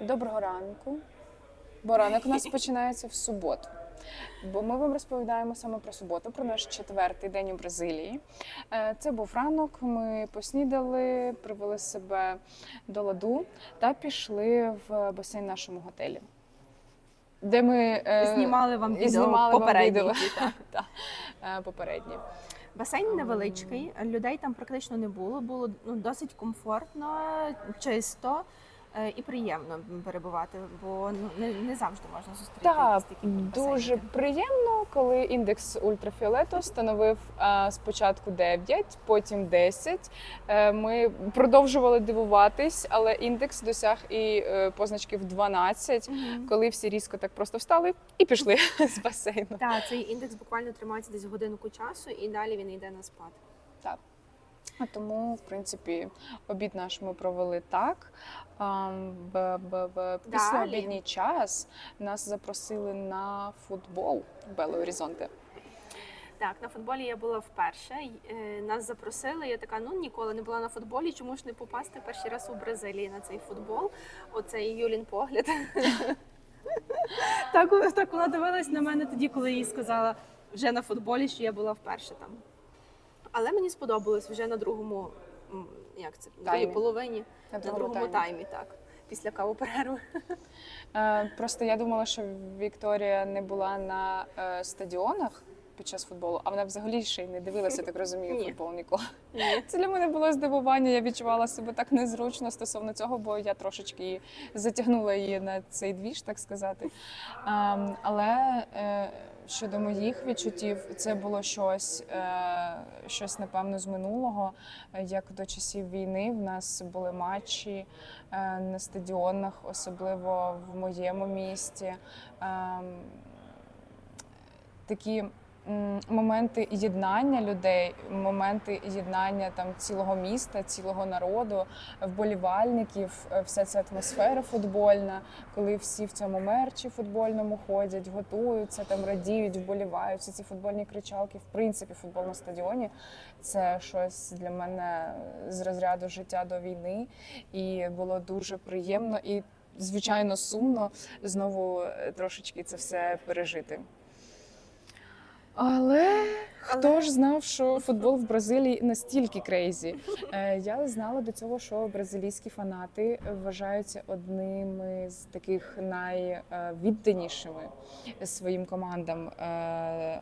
Доброго ранку. Бо ранок у нас починається в суботу. Бо ми вам розповідаємо саме про суботу, про наш четвертий день у Бразилії. Е, Це був ранок. Ми поснідали, привели себе до ладу та пішли в басейн нашому готелі. Де ми е, Знімали вам відео знімали вам відео. Так. та, е, попередні. Басейн невеличкий, людей там практично не було. Було ну, досить комфортно, чисто і приємно перебувати, бо ну, не, не завжди можна зустріти Так, якісь такі дуже приємно, коли індекс ультрафіолету становив а, спочатку 9, потім 10. Е, Ми продовжували дивуватись, але індекс досяг і е, позначки в 12, Мгм. коли всі різко так просто встали і пішли з басейну. Так, цей індекс буквально тримається десь годинку часу, і далі він йде на спад. А тому, в принципі, обід наш ми провели так. А, б- б- б- Після Далі. обідній час нас запросили на футбол в Бело Орізонте. Так, на футболі я була вперше. е, Нас запросили. Я така, ну ніколи не була на футболі. Чому ж не попасти перший раз у Бразилії на цей футбол? Оцей Юлін погляд. так, так вона дивилась на мене тоді, коли їй сказала вже на футболі, що я була вперше там. Але мені сподобалось вже на другому, як це, другій Таймі. половині, На на другому другому таймі. таймі, так. Після каву перерви. Е, Просто я думала, що Вікторія не була на е, стадіонах під час футболу, а вона взагалі ще й не дивилася, так розумію, Ні. футбол ніколи. Ні. Це для мене було здивування. Я відчувала себе так незручно стосовно цього, бо я трошечки затягнула її на цей двіж, так сказати. Ем, але е, щодо моїх відчуттів, це було щось, е, щось напевно з минулого. Е, Як до часів війни в нас були матчі е, на стадіонах, особливо в моєму місті. Ем, такі моменти єднання людей, моменти єднання там цілого міста, цілого народу, вболівальників, е, вся ця атмосфера футбольна, коли всі в цьому мерчі футбольному ходять, готуються, там радіють, вболівають. Всі ці футбольні кричалки, в принципі, футбол на стадіоні це щось для мене з розряду життя до війни, і було дуже приємно і. Звичайно, сумно знову е, трошечки це все пережити. Але хто ж знав, що футбол в Бразилії настільки крейзі? Е, Я знала до цього, що бразилійські фанати вважаються одними з таких найвідданішими своїм командам. Е, е,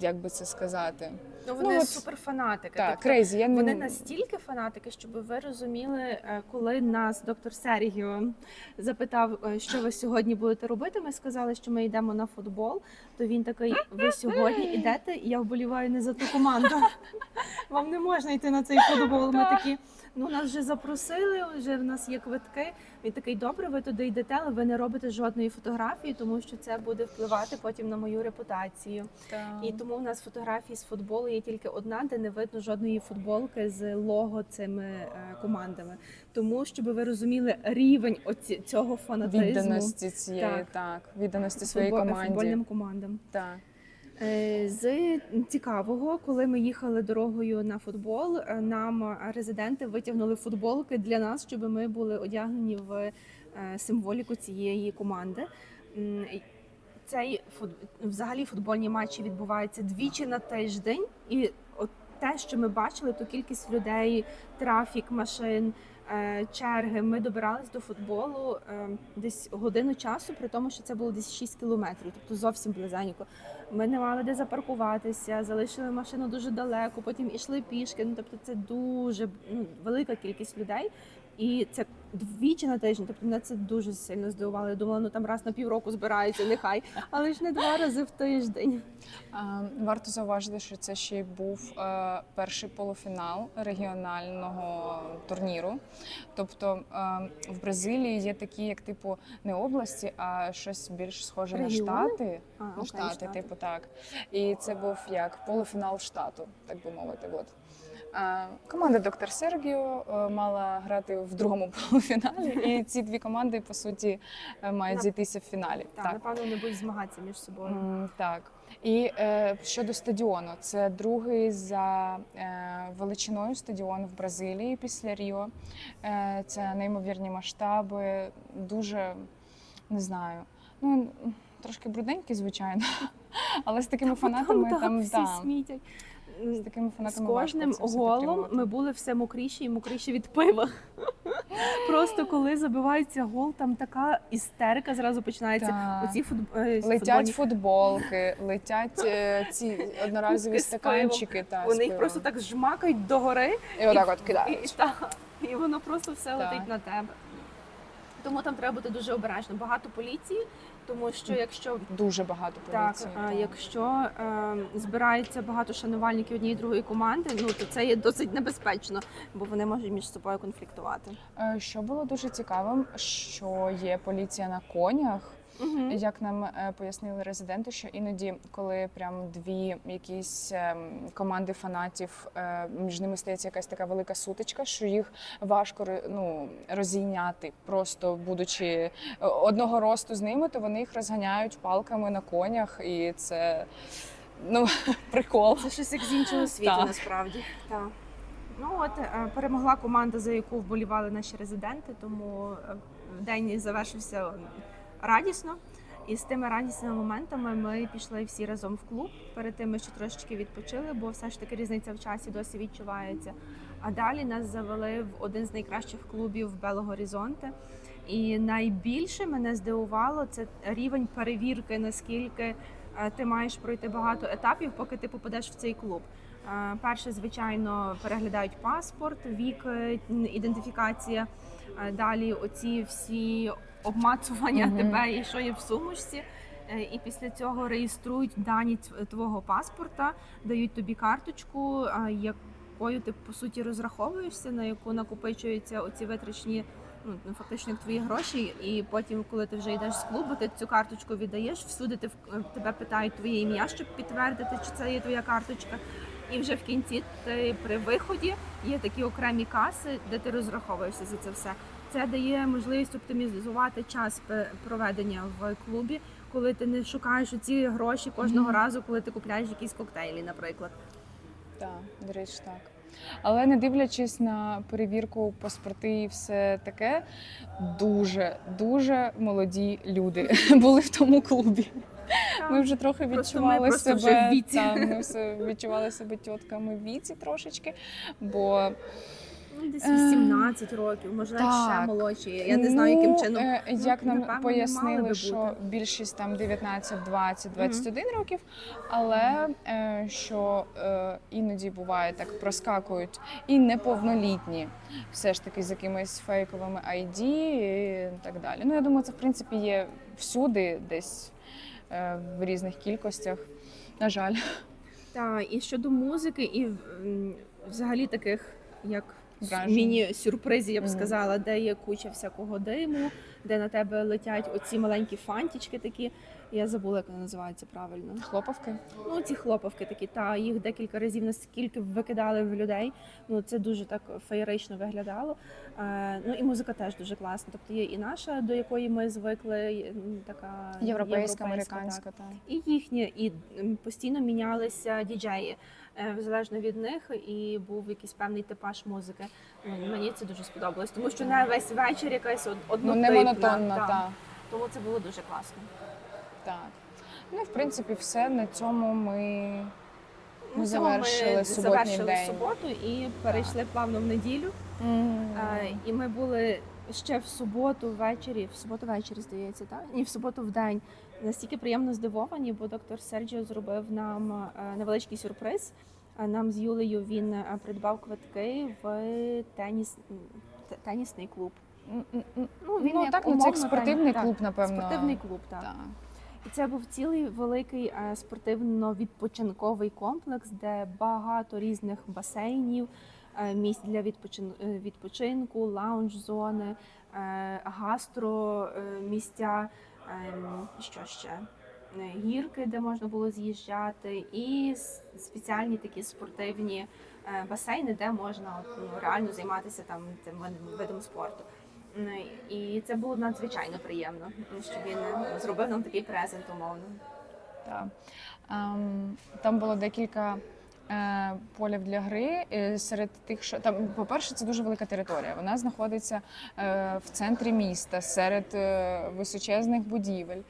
Як би це сказати? Ну, Ну, вони от- суперфанатики. Так, тобто крейзі. Я не Вони настільки фанатики, щоб ви розуміли, е, коли нас доктор Сергіо запитав, е, що ви сьогодні будете робити. Ми сказали, що ми йдемо на футбол. То він такий: ви сьогодні йдете, і я вболіваю не за ту команду. Вам не можна йти на цей футбол. Ми такі. Ну, нас вже запросили, вже в нас є квитки. Він такий, добре, ви туди йдете, але ви не робите жодної фотографії, тому що це буде впливати потім на мою репутацію. Та. І тому в нас фотографії з футболу є тільки одна, де не видно жодної футболки з лого цими е, командами. Тому щоб ви розуміли рівень оці, цього фанатизму відданості цієї, Так. так, відданості своїй команді. футбольним командам. Так. Е, З цікавого, коли ми їхали дорогою на футбол, е, нам резиденти витягнули футболки для нас, щоб ми були одягнені в е, символіку цієї команди. Цей взагалі футбольні матчі відбуваються двічі на тиждень, і от те, що ми бачили, то кількість людей, трафік машин. Е, Черги, ми добирались до футболу е, десь годину часу, при тому, що це було десь 6 кілометрів, тобто зовсім близенько. Ми не мали де запаркуватися, залишили машину дуже далеко, потім ішли пішки. Ну тобто, це дуже велика кількість людей, і це двічі на тиждень. Тобто мене це дуже сильно здивувало. Я думала, ну там раз на півроку збираються, нехай, але ж не два рази в тиждень. Варто зауважити, що це ще й був е, перший полуфінал регіонального турніру. Тобто е, в Бразилії є такі, як типу, не області, а щось більш схоже Регіони? на штати. А, Ну, окей, штати, штати. типу так. І це був як полуфінал штату, так би мовити. От. Команда Доктор Сергіо е, мала грати в другому полуфіналі, і ці дві команди по суті е, мають зійтися в фіналі. Так, напевно, не будуть змагатися між собою. М, Так. І е, щодо стадіону, це другий за е, величиною стадіон в Бразилії після Ріо. Е, це неймовірні масштаби, дуже не знаю. Ну трошки брудненький, звичайно, але з такими фанатами там, там, всі да, смітять. З такими З кожним важко голом ми були все мокріші і мокріші від пива. Просто коли забивається гол, там така істерика зразу починається. Оці футб... е, Летять футболки, летять е, ці одноразові стаканчики. Та, Вони їх просто так жмакають догори, і отак от і, кидають. та, і воно просто все летить на тебе. Тому там треба бути дуже обережно. Багато поліції, тому що якщо Дуже багато поліції. а, так. якщо е, збирається багато шанувальників однієї і другої команди, ну то це є досить небезпечно, бо вони можуть між собою конфліктувати. Е, Що було дуже цікавим, що є поліція на конях. Угу. Як нам е, пояснили резиденти, що іноді, коли прям дві якісь ем, команди фанатів, е, між ними стається якась така велика сутичка, що їх важко ну, розійняти, просто будучи е, одного росту з ними, то вони їх розганяють палками на конях, і це ну прикол. Це щось як з іншого світу, Так. насправді. Так. Ну от перемогла команда, за яку вболівали наші резиденти, тому день завершився радісно. І з тими радісними моментами ми пішли всі разом в клуб. Перед тим ми ще трошечки відпочили, бо все ж таки різниця в часі досі відчувається. А далі нас завели в один з найкращих клубів Бело Горізонте. І найбільше мене здивувало це рівень перевірки, наскільки е, ти маєш пройти багато етапів, поки ти попадеш в цей клуб. Е, Перше, звичайно, переглядають паспорт, вік, е, ідентифікація. Е, Далі оці всі обмацування Мгм. тебе і що є в сумочці. І після цього реєструють дані твого паспорта, дають тобі карточку, якою ти по суті розраховуєшся, на яку накопичуються оці витрачені. Ну, ну, фактично як твої гроші, і потім, коли ти вже йдеш з клубу, ти цю карточку віддаєш. Всюди ти тебе питають твоє ім'я, щоб підтвердити, чи це є твоя карточка. І вже в кінці ти при виході є такі окремі каси, де ти розраховуєшся за це все. Це дає можливість оптимізувати час проведення в клубі, коли ти не шукаєш ці гроші кожного Мгм. разу, коли ти купляєш якісь коктейлі, наприклад. Так, до речі, так. Але не дивлячись на перевірку паспорти і все таке, дуже дуже молоді люди були в тому клубі. Ми вже трохи Просто ми відчували просто вже себе в віці. та, ми все відчували себе тітками в віці трошечки. Бо Ну, десь Е, 18 років, може навіть ще молодші. Я не знаю, яким ну, чином. е, Як Ну, нам напевно, пояснили, що бути. більшість там 19, 20, 21 років, але е, що е, іноді буває так, проскакують і неповнолітні, все ж таки з якимись фейковими ID і так далі. Ну я думаю, це в принципі є всюди, десь е, в різних кількостях. На жаль, Так, і щодо музики, і взагалі таких як міні-сюрпризів, я б сказала, де є куча всякого диму, де на тебе летять оці маленькі фантічки такі. Я забула, як вони називаються правильно. хлопавки. Ну, ці хлопавки такі, та їх декілька разів наскільки викидали в людей. Ну це дуже так феєрично виглядало. Е, ну і музика теж дуже класна. Тобто є і наша, до якої ми звикли, така Європейська, так. американська, так. І їхні, і постійно мінялися діджеї залежно від них, і був якийсь певний типаж музики. М, Мені це дуже сподобалось, тому що не весь вечір якась од- Ну не монотонна, та. так. Тому це було дуже класно. Так. Ну, в принципі, все на цьому ми Ну, Ми завершили ми завершили день. суботу і перейшли плавно в неділю. Е, І ми були ще в суботу ввечері, в суботу ввечері, здається, так? Ні, в суботу в день. Настільки приємно здивовані, бо доктор Серджіо зробив нам е, невеличкий сюрприз. Е, Нам з Юлею він е, придбав квитки в теніс, тенісний клуб. Ну, Ну, як так, ну, це як спортивний так, клуб, напевно. Спортивний клуб, так. Так. І це був цілий великий спортивно-відпочинковий комплекс, де багато різних басейнів, місць для відпочин... відпочинку, лаунж-зони, гастро місця, що ще? Е, Гірки, де можна було з'їжджати, і спеціальні такі спортивні е, басейни, де можна ну, реально займатися там тим видом- спорту. І це було надзвичайно приємно, що він е, зробив нам такий презент умовно. Та. Ем, там було декілька полів для гри. Е, Серед тих, що там, по-перше, це дуже велика територія. Вона знаходиться е, в центрі міста, серед е, височезних будівель.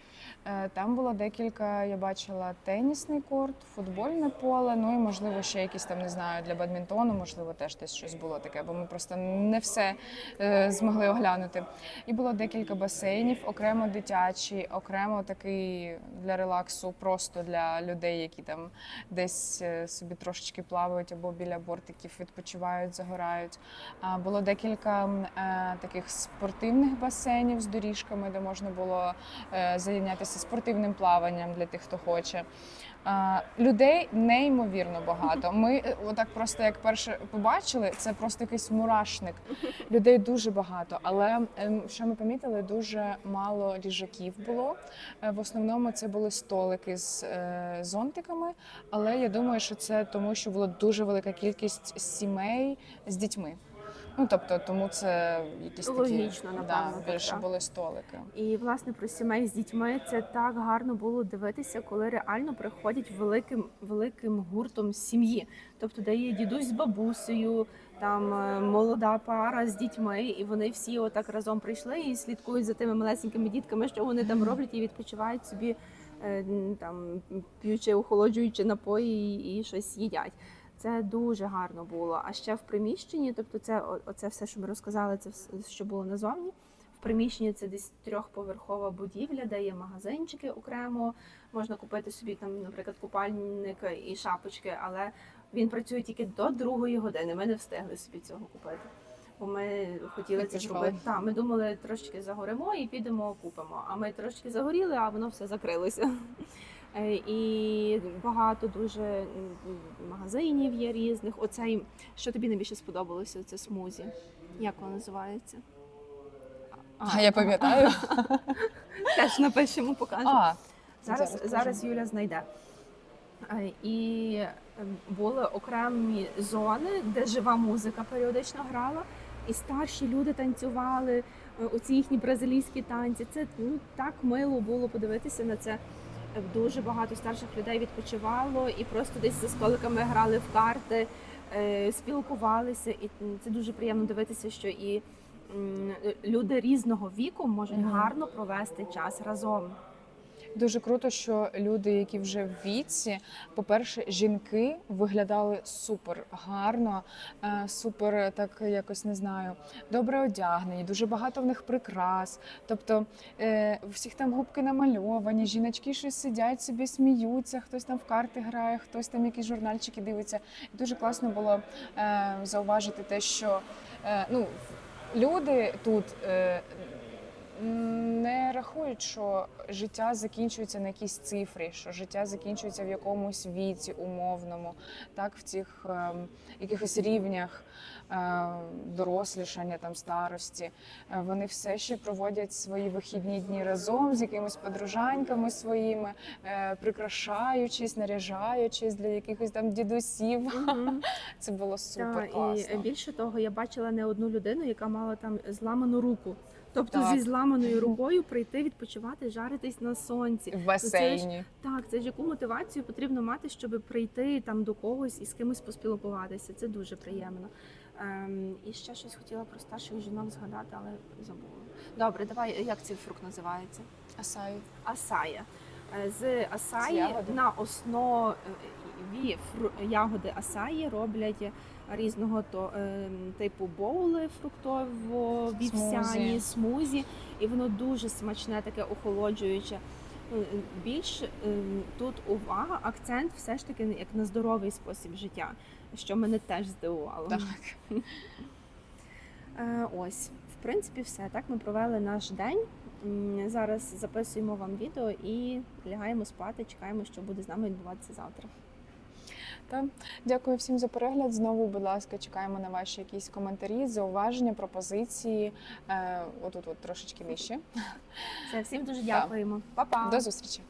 Е, Там було декілька, я бачила тенісний корт, футбольне поле, ну і можливо ще якісь там не знаю для бадмінтону, можливо, теж десь щось було таке, бо ми просто не все е, змогли оглянути. І було декілька басейнів, окремо дитячі, окремо такий для релаксу, просто для людей, які там десь е, собі трошечки плавають або біля бортиків відпочивають, загорають. А було декілька е, таких спортивних басейнів з доріжками, де можна було е, зайнятися спортивним плаванням для тих, хто хоче. Людей неймовірно багато. Ми е, отак просто як перше побачили, це просто якийсь мурашник. Людей дуже багато, але ем, що ми помітили, дуже мало ліжаків було. Е, В основному це були столики з е, зонтиками, але я думаю, що це тому, що була дуже велика кількість сімей з дітьми. Ну тобто, тому це якісь Логічно, такі напевно, да, більше так. були столики. І власне про сімей з дітьми це так гарно було дивитися, коли реально приходять великим великим гуртом сім'ї. Тобто, де є дідусь з бабусею, там е, молода пара з дітьми, і вони всі отак разом прийшли і слідкують за тими малесенькими дітками, що вони там роблять, і відпочивають собі е, там п'ючи, охолоджуючи напої і щось їдять. Це дуже гарно було. А ще в приміщенні, тобто, це оце все, що ми розказали, це все, що було назовні. В приміщенні це десь трьохповерхова будівля, де є магазинчики окремо. Можна купити собі там, наприклад, купальник і шапочки, але він працює тільки до другої години. Ми не встигли собі цього купити. Бо ми хотіли це Відпочивали. зробити. Так, ми думали, трошки загоримо і підемо купимо. А ми трошки загоріли, а воно все закрилося. Е, І багато дуже магазинів є різних. Оцей, що тобі найбільше сподобалося? Це смузі. Як воно називається? А я пам'ятаю. Теж напишемо, покажемо. А, Зараз, зараз зараз. Юля знайде. Е, І е, були окремі зони, де жива музика періодично грала, і старші люди танцювали, е, оці їхні бразилійські танці. Це ну, так мило було подивитися на це. Дуже багато старших людей відпочивало і просто десь за столиками грали в карти, е, спілкувалися. І це дуже приємно дивитися, що і люди різного віку можуть гарно провести час разом. Дуже круто, що люди, які вже в віці, по-перше, жінки виглядали супер гарно, е, супер так якось не знаю, добре одягнені, дуже багато в них прикрас. Тобто е, всіх там губки намальовані, жіночки щось сидять собі, сміються, хтось там в карти грає, хтось там якісь журнальчики дивиться. Дуже класно було е, зауважити те, що ну, люди тут. Е, не рахують, що життя закінчується на якійсь цифрі, що життя закінчується в якомусь віці умовному, так в цих ем, якихось рівнях е, дорослішання, там старості. Е, вони все ще проводять свої вихідні дні разом з якимись подружаньками своїми, е, прикрашаючись, наряжаючись для якихось там дідусів. Це було супер Та, і більше того, я бачила не одну людину, яка мала там зламану руку. Тобто Так. зі зламаною рукою прийти відпочивати, жаритись на сонці. В басейні. Так, це ж яку мотивацію потрібно мати, щоб прийти там до когось і з кимось поспілкуватися. Це дуже приємно. Ем, і ще щось хотіла про старших жінок згадати, але забула. Добре, давай як цей фрукт називається? Асай. Асая. Е, З З асаї ягоди? на основі фру- ягоди асаї роблять різного то, е, типу боули фруктово-вівсяні, Смузі. смузі, і воно дуже смачне, таке охолоджуюче. Е, Більш е, тут увага, акцент все ж таки як на здоровий спосіб життя, що мене теж здивувало. Так. Е, Ось, в принципі, все. Так ми провели наш день. Зараз записуємо вам відео і лягаємо спати. Чекаємо, що буде з нами відбуватися завтра. Та дякую всім за перегляд. Знову, будь ласка, чекаємо на ваші якісь коментарі, зауваження, пропозиції. Е, отут, от трошечки нижче. Все, всім дуже дякуємо. Па-па! До зустрічі.